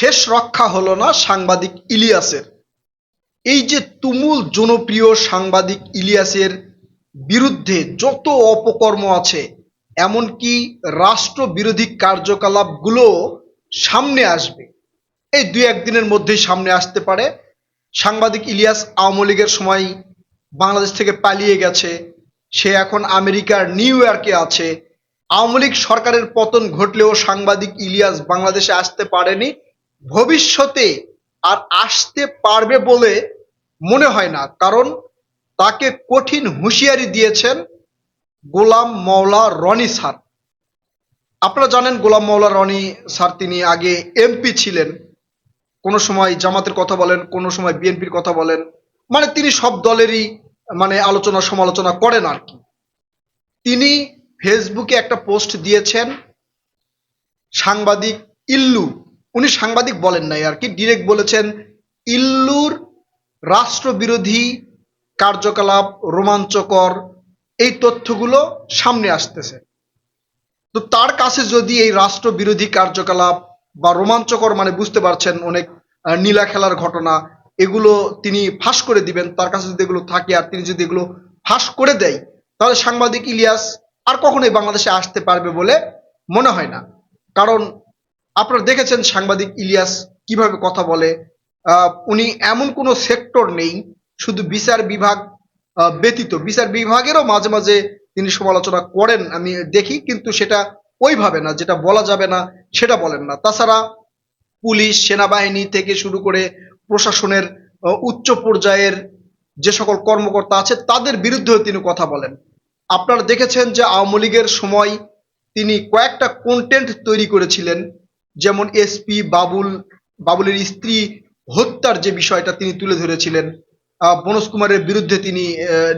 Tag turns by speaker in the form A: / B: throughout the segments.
A: শেষ রক্ষা হলো না সাংবাদিক ইলিয়াসের। এই যে তুমুল জনপ্রিয় সাংবাদিক ইলিয়াসের বিরুদ্ধে যত অপকর্ম আছে, এমনকি রাষ্ট্রবিরোধী কার্যকলাপগুলো সামনে আসবে। এই দুই একদিনের মধ্যেই সামনে আসতে পারে। সাংবাদিক ইলিয়াস আওয়ামী লীগের সময় বাংলাদেশ থেকে পালিয়ে গেছে। সে এখন আমেরিকার নিউ ইয়র্কে আছে। আওয়ামী লীগ সরকারের পতন ঘটলেও সাংবাদিক ইলিয়াস বাংলাদেশে আসতে পারেনি। ভবিষ্যতে আর আসতে পারবে বলে মনে হয় না, কারণ তাকে কঠিন হুঁশিয়ারি দিয়েছেন গোলাম মওলা রনি স্যার। আপনারা জানেন গোলাম মওলা রনি স্যার তিনি আগে এমপি ছিলেন। কোনো সময় জামাতের কথা বলেন, কোনো সময় বিএনপির কথা বলেন। মানে তিনি সব দলেরই মানে আলোচনা সমালোচনা করেন আর কি। তিনি ফেসবুকে একটা পোস্ট দিয়েছেন, সাংবাদিক ইল্লু। উনি সাংবাদিক বলেন নাই আর কি ডিরেক্ট বলেছেন, ইল্লুর রাষ্ট্রবিরোধী কার্যকলাপ রোমাঞ্চকর, এই তথ্যগুলো সামনে আসতেছে। তো তার কাছে যদি এই রাষ্ট্রবিরোধী কার্যকলাপ বা রোমাঞ্চকর মানে বুঝতে পারছেন অনেক নীলা খেলার ঘটনা, এগুলো তিনি ফাঁস করে দিবেন, তার কাছে যদি এগুলো থাকে আর তিনি যদি এগুলো ফাঁস করে দেয়, তাহলে সাংবাদিক ইলিয়াস আর কখনোই বাংলাদেশে আসতে পারবে বলে মনে হয় না। কারণ আপনারা দেখেছেন সাংবাদিক ইলিয়াস কীভাবে কথা বলে। উনি এমন কোনো সেক্টর নেই, শুধু বিচার বিভাগ ব্যতীত। বিচার বিভাগেরও মাঝে মাঝে তিনি সমালোচনা করেন, আমি দেখি, কিন্তু সেটা ওইভাবে না, যেটা বলা যাবে না, সেটা বলেন না। তাছাড়া পুলিশ, সেনাবাহিনী থেকে শুরু করে প্রশাসনের উচ্চ পর্যায়ের যে সকল কর্মকর্তা আছে, তাদের বিরুদ্ধেও তিনি কথা বলেন। আপনারা দেখেছেন যে আওয়ামী লীগের সময় তিনি কয়েকটা কন্টেন্ট তৈরি করেছিলেন। যেমন এসপি বাবুল, বাবুলের স্ত্রী হত্যার যে বিষয়টা তিনি তুলে ধরেছিলেন বনজ কুমারের বিরুদ্ধে তিনি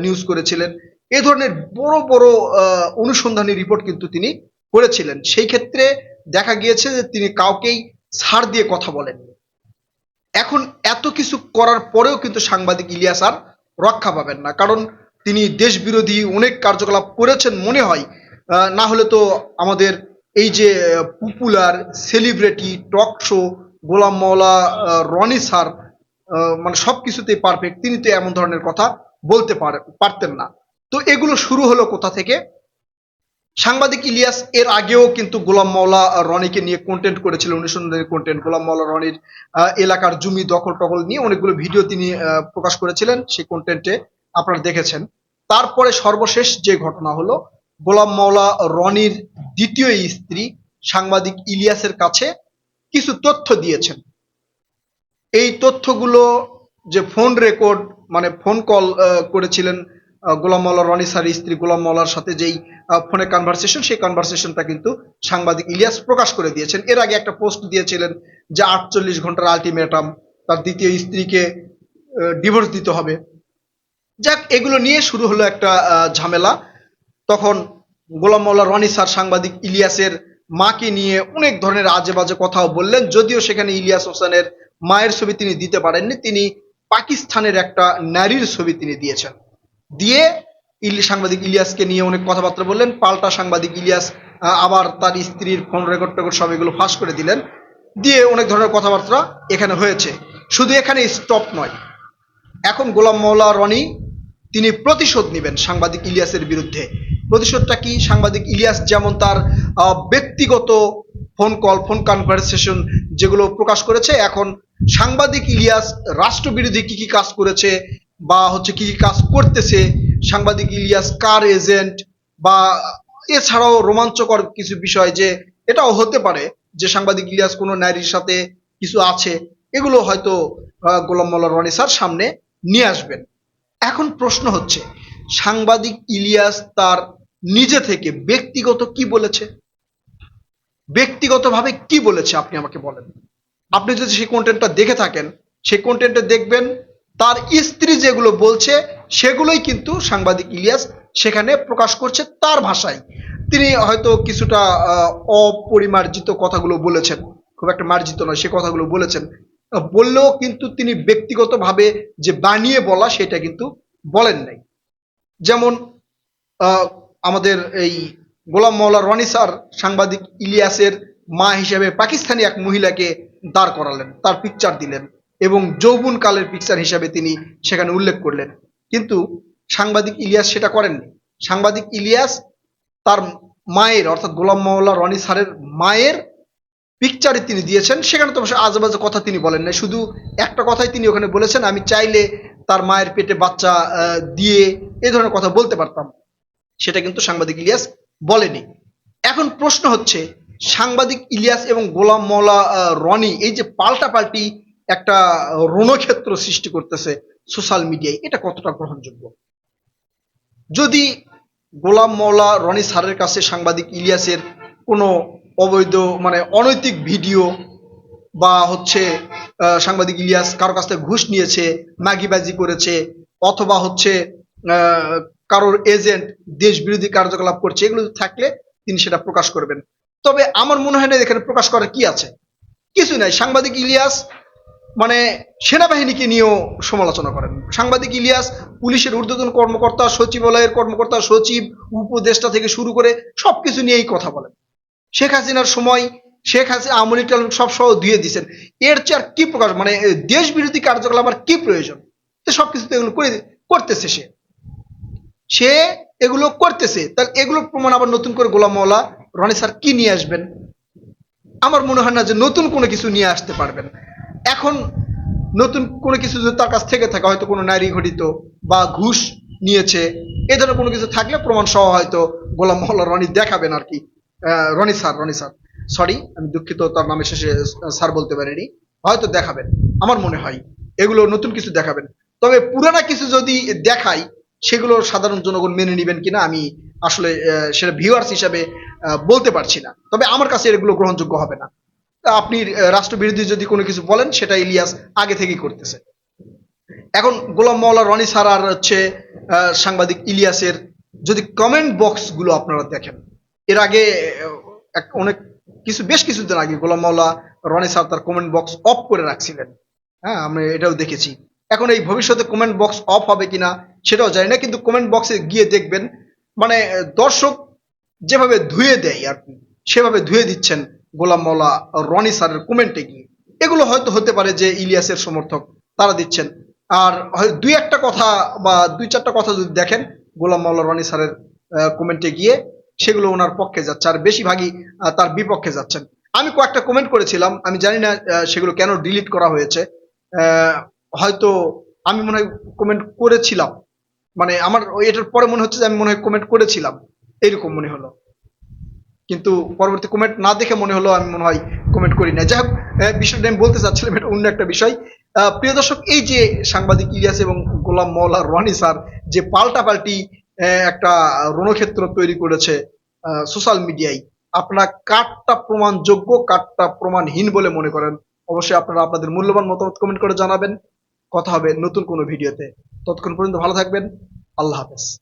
A: নিউজ করেছিলেন, এ ধরনের বড় বড় অনুসন্ধানী রিপোর্ট কিন্তু তিনি করেছিলেন। সেই ক্ষেত্রে দেখা গিয়েছে যে তিনি কাউকেই ছাড় দিয়ে কথা বলেন। এখন এত কিছু করার পরেও কিন্তু সাংবাদিক ইলিয়াস আর রক্ষা পাবেন না, কারণ তিনি দেশ বিরোধী অনেক কার্যকলাপ করেছেন মনে হয়। না হলে তো আমাদের এই যে popular celebrity talk show Golam Mowla Rony sir মানে সব কিছুতেই পারফেক্ট তিনি তো এমন ধরনের কথা বলতে পারে- পারতেন না। তো এগুলো শুরু হলো কোথা থেকে? সাংবাদিক ইলিয়াস, এর আগেও কিন্তু গোলাম মাওলা রনিকে নিয়ে কন্টেন্ট করেছিল অনুসন্ধানের কন্টেন্ট গোলাম মাওলা রনির এলাকার জমি দখল টকল নিয়ে অনেকগুলো ভিডিও তিনি প্রকাশ করেছিলেন, সেই কন্টেন্টে আপনারা দেখেছেন। তারপরে সর্বশেষ যে ঘটনা হলো, গোলাম মাওলা রনির দ্বিতীয় স্ত্রী সাংবাদিক ইলিয়াসের কাছে কিছু তথ্য দিয়েছেন। এই তথ্যগুলো যে ফোন রেকর্ড মানে ফোন কল করেছিলেন গোলাম মাওলা রনি স্যারের স্ত্রী গোলাম মাওলার সাথে যেই ফোনে কনভারসেশন সেই কনভারসেশনটা কিন্তু সাংবাদিক ইলিয়াস প্রকাশ করে দিয়েছেন। এর আগে একটা পোস্ট দিয়েছিলেন যে আটচল্লিশ ঘণ্টার আলটিমেটাম তার দ্বিতীয় স্ত্রীকে ডিভোর্স দিতে হবে। যাক, এগুলো নিয়ে শুরু হলো একটা ঝামেলা। তখন গোলাম মাওলা রনি স্যার, সাংবাদিক ইলিয়াসের মাকে নিয়ে অনেক ধরনের আজে বাজে কথাও বললেন। যদিও সেখানে ইলিয়াস হোসেনের মায়ের ছবি তিনি দিতে পারেননি, তিনি পাকিস্তানের একটা নারীর ছবি তিনি দিয়েছেন। দিয়ে সাংবাদিক ইলিয়াসকে নিয়ে অনেক কথাবার্তা বললেন। পাল্টা সাংবাদিক ইলিয়াস আবার তার স্ত্রীর ফোন রেকর্ড টেকর্ড সব এগুলো ফাঁস করে দিলেন। দিয়ে অনেক ধরনের কথাবার্তা এখানে হয়েছে। শুধু এখানে স্টপ নয়। এখন গোলাম মৌলা রনি, তিনি প্রতিশোধ নেবেন সাংবাদিক ইলিয়াসের বিরুদ্ধে। প্রতিশোধটা কি? সাংবাদিক ইলিয়াস যেমন তার ব্যক্তিগত ফোন কল ফোন কনভারসেশন যেগুলো প্রকাশ করেছে, এখন সাংবাদিক ইলিয়াস রাষ্ট্রবিরোধী কি কি কাজ করেছে বা হচ্ছে কি কি কাজ করতেছে, সাংবাদিক ইলিয়াস কার এজেন্ট বা এছাড়াও রোমাঞ্চকর কিছু বিষয় যে এটাও হতে পারে যে সাংবাদিক ইলিয়াস কোনো নারীর সাথে কিছু আছে, এগুলো হয়তো গোলাম মোল্লা রনি স্যার সামনে নিয়ে আসবেন। এখন প্রশ্ন হচ্ছে, সাংবাদিক ইলিয়াস তার নিজে থেকে ব্যক্তিগত কি বলেছে? ব্যক্তিগতভাবে কি বলেছে আপনি আমাকে বলেন। আপনি যদি সেই কন্টেন্টটা দেখে থাকেন, সেই কন্টেন্টে দেখবেন, তার স্ত্রী যেগুলো বলছে, সেগুলোই কিন্তু সাংবাদিক ইলিয়াস সেখানে প্রকাশ করছে তার ভাষায়। তিনি হয়তো কিছুটা অপরিমার্জিত কথাগুলো বলেছেন, খুব একটা মার্জিত নয়, সে কথাগুলো বলেছেন। বললেও কিন্তু তিনি ব্যক্তিগতভাবে যে বানিয়ে বলা, সেটা কিন্তু বলেন নাই। যেমন আমাদের এই গোলাম মৌলা রনি স্যার, সাংবাদিক ইলিয়াসের মা হিসেবে পাকিস্তানি এক মহিলাকে দাঁড় করালেন, তার পিকচার দিলেন এবং যৌবন কালের পিকচার হিসাবে তিনি সেখানে উল্লেখ করলেন। কিন্তু সাংবাদিক ইলিয়াস সেটা করেননি। সাংবাদিক ইলিয়াস তার মায়ের, অর্থাৎ গোলাম মওলা রনি স্যারের মায়ের পিকচারে তিনি দিয়েছেন। সেখানে তো অবশ্য আজেবাজে কথা তিনি বলেন না শুধু একটা কথাই তিনি ওখানে বলেছেন, আমি চাইলে তার মায়ের পেটে বাচ্চা দিয়ে এ ধরনের কথা বলতে পারতাম। সেটা কিন্তু সাংবাদিক ইলিয়াস বলেনি। এখন প্রশ্ন হচ্ছে, সাংবাদিক ইলিয়াস এবং গোলাম মওলা রনি এই যে পাল্টাপাল্টি একটা রণক্ষেত্র সৃষ্টি করতেছে সোশ্যাল মিডিয়ায়, এটা কতটা গ্রহণযোগ্য? যদি গোলাম মওলা, রনি স্যারের কাছে সাংবাদিক ইলিয়াসের কোনো অবৈধ মানে অনৈতিক ভিডিও বা হচ্ছে সাংবাদিক ইলিয়াস কারও কাছ থেকে ঘুষ নিয়েছে, মাগিবাজি করেছে, অথবা হচ্ছে কারোর এজেন্ট দেশ বিরোধী কার্যকলাপ করছে, এগুলো থাকলে তিনি সেটা প্রকাশ করবেন। তবে আমার মনে হয় না এখানে প্রকাশ করার কি আছে? কিছু নাই। সাংবাদিক ইলিয়াস মানে সেনাবাহিনীকে নিয়েও সমালোচনা করেন। সাংবাদিক ইলিয়াস, পুলিশের ঊর্ধ্বতন কর্মকর্তা, সচিবালয়ের কর্মকর্তা, সচিব, উপদেষ্টা থেকে শুরু করে সবকিছু নিয়েই কথা বলেন। শেখ হাসিনার সময় শেখ হাসিনা আমলি টাল সব সহ ধুয়ে দিচ্ছেন এর চেয়ে আর কি প্রকাশ? মানে দেশ বিরোধী কার্যকলাপ আর কি প্রয়োজন? সবকিছু তো এগুলো করে, করতেছে সে। সে এগুলো করতেছে। তাহলে এগুলোর প্রমাণ আবার নতুন করে গোলাম মওলা রনি স্যার কি নিয়ে আসবেন? আমার মনে হয় না যে নতুন কোনো কিছু নিয়ে আসতে পারবেন। এখন নতুন কোনো কিছু যদি তার কাছ থেকে থাকে, হয়তো কোনো নারী ঘটিত বা ঘুষ নিয়েছে, এ ধরনের কোনো কিছু থাকলে প্রমাণ সহ হয়তো গোলাম মহল্লা রনি দেখাবেন আর কি। Rony sir Rony sir. Sorry আমি দুঃখিত, তার নামে শেষে স্যার বলতে পারিনি। হয়তো দেখাবেন। আমার মনে হয় এগুলো নতুন কিছু দেখাবেন। তবে পুরানা কিছু যদি দেখাই সেগুলো সাধারণ জনগণ মেনে নেবেন কিনা আমি আসলে সেটা ভিউয়ার্স হিসাবে বলতে পারছি না। তবে আমার কাছে এগুলো গ্রহণযোগ্য হবে না। আপনি রাষ্ট্রবিরোধী যদি কোনো কিছু বলেন, সেটা ইলিয়াস আগে থেকেই করতেছে। এখন গোলাম মাওলা রনি স্যার আর হচ্ছে সাংবাদিক ইলিয়াসের যদি কমেন্ট বক্সগুলো আপনারা দেখেন, এর আগে অনেক কিছু, বেশ কিছুদিন আগে গোলাম মাওলা রনি সার তার কমেন্ট বক্স অফ করে রাখছিলেন। হ্যাঁ আমরা এটাও দেখেছি। এখন এই ভবিষ্যতে কমেন্ট বক্স অফ হবে কিনা সেটাও জানি না, কিন্তু কমেন্ট বক্সে গিয়ে দেখবেন মানে দর্শক যেভাবে ধুয়ে দেয় আর কি, সেভাবে ধুয়ে দিচ্ছেন গোলাম মাওলা রনি স্যারের কমেন্টে গিয়ে। এগুলো হয়তো হতে পারে যে ইলিয়াসের সমর্থক, তারা দিচ্ছেন। আর দুই একটা কথা বা দুই চারটা কথা যদি দেখেন, গোলাম মাওলা রনি স্যারের কমেন্টে গিয়ে, সেগুলো ওনার পক্ষে যাচ্ছে। আর বেশিরভাগই তার বিপক্ষে যাচ্ছেন। আমি কয়েকটা কমেন্ট করেছিলাম, আমি জানি না সেগুলো কেন ডিলিট করা হয়েছে। হয়তো আমি মনে হয় কমেন্ট করেছিলাম। মানে আমার এটার পরে মনে হচ্ছে যে আমি মনে হয় কমেন্ট করেছিলাম। এইরকম মনে হলো। কিন্তু পরবর্তী কমেন্ট না দেখে মনে হলো আমি মনে হয় কমেন্ট করি না যাই হোক বিষয়টা আমি বলতে চাচ্ছিলাম, এটা অন্য একটা বিষয়। প্রিয় দর্শক, এই যে সাংবাদিক ইলিয়াস এবং গোলাম মৌলা রনি স্যার যে পাল্টাপাল্টি একটা রণক্ষেত্র তৈরি করেছে সোশ্যাল মিডিয়ায় আপনারা কাঠটা প্রমাণযোগ্য কাঠটা প্রমাণহীন বলে মনে করেন। অবশ্যই আপনারা আপনাদের মূল্যবান মতামত কমেন্ট করে জানাবেন। কথা হবে নতুন কোনো ভিডিওতে। ততক্ষণ পর্যন্ত ভালো থাকবেন। আল্লাহ হাফেজ।